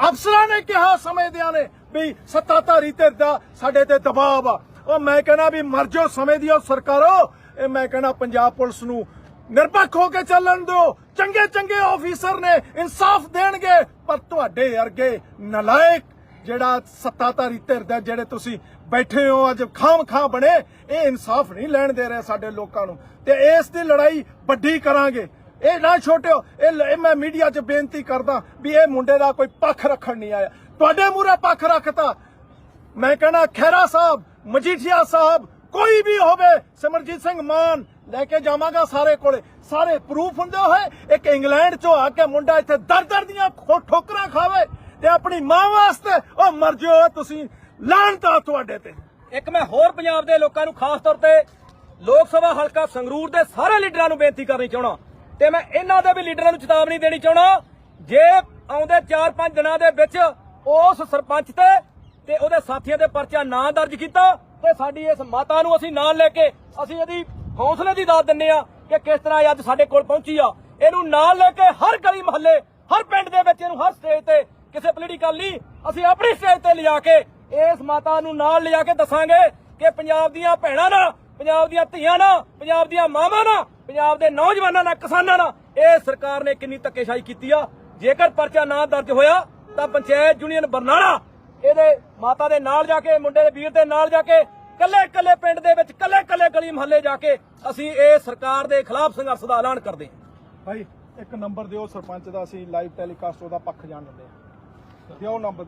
ਅਫਸਰਾਂ ਨੇ ਕਿਹਾ ਸਮਝਦਿਆਂ ਨੇ ਵੀ ਸੱਤਾਧਾਰੀ ਧਿਰ ਦਾ ਸਾਡੇ ਤੇ ਦਬਾਅ ਆ ਉਹ ਮੈਂ ਕਹਿੰਦਾ ਵੀ ਮਰ ਜਾਓ, ਸਮੇਂ ਦੀ ਉਹ ਸਰਕਾਰੋ। ਇਹ ਮੈਂ ਕਹਿੰਦਾ ਪੰਜਾਬ ਪੁਲਿਸ ਨੂੰ ਨਿਰਪੱਖ ਹੋ ਕੇ ਚੱਲਣ ਦਿਓ। ਚੰਗੇ ਚੰਗੇ ਆਫੀਸਰ ਨੇ ਇਨਸਾਫ ਦੇਣਗੇ, ਪਰ ਤੁਹਾਡੇ ਅਰਗੇ ਨਲਾਇਕ ਜਿਹੜਾ ਸੱਤਾਧਾਰੀ ਧਿਰ ਦਾ ਜਿਹੜੇ ਤੁਸੀਂ ਬੈਠੇ ਹੋ, ਅੱਜ ਖਾਮ ਖਾਂ ਬਣੇ, ਇਹ ਇਨਸਾਫ ਨਹੀਂ ਲੈਣ ਦੇ ਰਹੇ ਸਾਡੇ ਲੋਕਾਂ ਨੂੰ। ਤੇ ਇਸ ਦੀ ਲੜਾਈ ਵੱਡੀ ਕਰਾਂਗੇ। ਇਹ ਨਾ ਛੋਟਿਓ, ਇਹ ਮੈਂ ਮੀਡੀਆ 'ਚ ਬੇਨਤੀ ਕਰਦਾ ਵੀ ਇਹ ਮੁੰਡੇ ਦਾ ਕੋਈ ਪੱਖ ਰੱਖਣ ਨਹੀਂ ਆਇਆ। ਤੁਹਾਡੇ ਮੂਹਰੇ ਪੱਖ ਰੱਖਤਾ। ਮੈਂ ਕਹਿੰਦਾ ਖੈਰਾ ਸਾਹਿਬ ਮਜੀਠੀਆ ਸਾਹਿਬ ਕੋਈ ਵੀ ਹੋਵੇ, ਸਿਮਰਜੀਤ ਸਿੰਘ ਮਾਨ ਲੈ ਕੇ ਜਾਵਾਂਗਾ ਸਾਰੇ ਕੋਲੇ। ਸਾਰੇ ਪ੍ਰੂਫ ਹੁੰਦੇ ਹੋਏ ਇੱਕ ਇੰਗਲੈਂਡ ਚੋਂ ਆ ਕੇ ਮੁੰਡਾ ਇੱਥੇ ਦਰ ਦੀਆਂ ਠੋਕਰਾਂ ਖਾਵੇ ਤੇ ਆਪਣੀ ਮਾਂ ਵਾਸਤੇ ਉਹ ਮਰ ਜਿਓ, ਤੁਸੀਂ ਲਾਹਨਤਾ ਤੁਹਾਡੇ ਤੇ। ਇੱਕ ਮੈਂ ਹੋਰ ਪੰਜਾਬ ਦੇ ਲੋਕਾਂ ਨੂੰ ਖਾਸ ਤੌਰ ਤੇ ਲੋਕ ਸਭਾ ਹਲਕਾ ਸੰਗਰੂਰ ਦੇ ਸਾਰੇ ਲੀਡਰਾਂ ਨੂੰ ਬੇਨਤੀ ਕਰਨੀ ਚਾਹਣਾ ਤੇ ਮੈਂ ਇਹਨਾਂ ਦੇ ਵੀ ਲੀਡਰਾਂ ਨੂੰ ਚੇਤਾਵਨੀ ਦੇਣੀ ਚਾਹਣਾ ਜੇ ਆਉਂਦੇ 4-5 ਦਿਨਾਂ ਦੇ ਵਿੱਚ ਉਸ ਸਰਪੰਚ ਤੇ ਤੇ ਉਹਦੇ ਸਾਥੀਆਂ ਦੇ ਪਰਚਾ ਨਾ ਦਰਜ ਕੀਤਾ ਤੇ ਸਾਡੀ ਇਸ ਮਾਤਾ ਨੂੰ ਅਸੀਂ ਨਾਲ ਲੈ ਕੇ ਅਸੀਂ ਇਹਦੀ ਹੌਸਲੇ ਦੀ ਦਾਤ ਦਿੰਨੇ ਆ ਕਿ ਕਿਸ ਤਰ੍ਹਾਂ ਇਹ ਅੱਜ ਸਾਡੇ ਕੋਲ ਪਹੁੰਚੀ ਆ। ਇਹਨੂੰ ਨਾਲ ਲੈ ਕੇ ਹਰ ਗਲੀ ਮੁਹੱਲੇ, ਹਰ ਪਿੰਡ ਦੇ ਵਿੱਚ ਇਹਨੂੰ ਹਰ ਸਟੇਜ ਤੇ ਕਿਸੇ ਪੋਲੀਟੀਕਲ ਨਹੀਂ, ਅਸੀਂ ਆਪਣੀ ਸਟੇਜ ਤੇ ਲਿਜਾ ਕੇ ਇਸ ਮਾਤਾ ਨੂੰ ਨਾਲ ਲਿਜਾ ਕੇ ਦੱਸਾਂਗੇ ਕਿ ਪੰਜਾਬ ਦੀਆਂ ਭੈਣਾਂ ਨਾਲ ਪੰਜਾਬ ਦੀਆਂ ਧੀਆਂ ਨਾਲ ਪੰਜਾਬ ਦੀਆਂ ਮਾਵਾਂ ਨਾਲ ਪੰਜਾਬ ਦੇ ਨੌਜਵਾਨਾਂ ਨਾਲ ਕਿਸਾਨਾਂ ਨਾਲ ਇਹ ਸਰਕਾਰ ਨੇ ਕਿੰਨੀ ਧੱਕੇਸ਼ਾਹੀ ਕੀਤੀ ਆ। ਜੇਕਰ ਪਰਚਾ ਨਾ ਦਰਜ ਹੋਇਆ ਤਾਂ ਪੰਚਾਇਤ ਯੂਨੀਅਨ ਬਰਨਾਲਾ ਇਹਦੇ ਮਾਤਾ ਦੇ ਨਾਲ ਜਾ ਕੇ, ਮੁੰਡੇ ਦੇ ਵੀਰ ਦੇ ਨਾਲ ਜਾ ਕੇ ਕੱਲੇ ਕੱਲੇ ਪਿੰਡ ਦੇ ਵਿੱਚ ਕੱਲੇ ਕੱਲੇ ਗਲੀ ਮੁਹੱਲੇ ਜਾ ਕੇ ਅਸੀਂ ਇਹ ਸਰਕਾਰ ਦੇ ਖਿਲਾਫ ਸੰਘਰਸ਼ ਦਾ ਐਲਾਨ ਕਰਦੇ ਹਾਂ। ਭਾਈ, ਇੱਕ ਨੰਬਰ ਦਿਓ ਸਰਪੰਚ ਦਾ, ਅਸੀਂ ਲਾਈਵ ਟੈਲੀਕਾਸਟ ਉਹਦਾ ਪੱਖ ਜਾਣ ਦਿੰਦੇ ਆ ਦਿਓ ਨੰਬਰ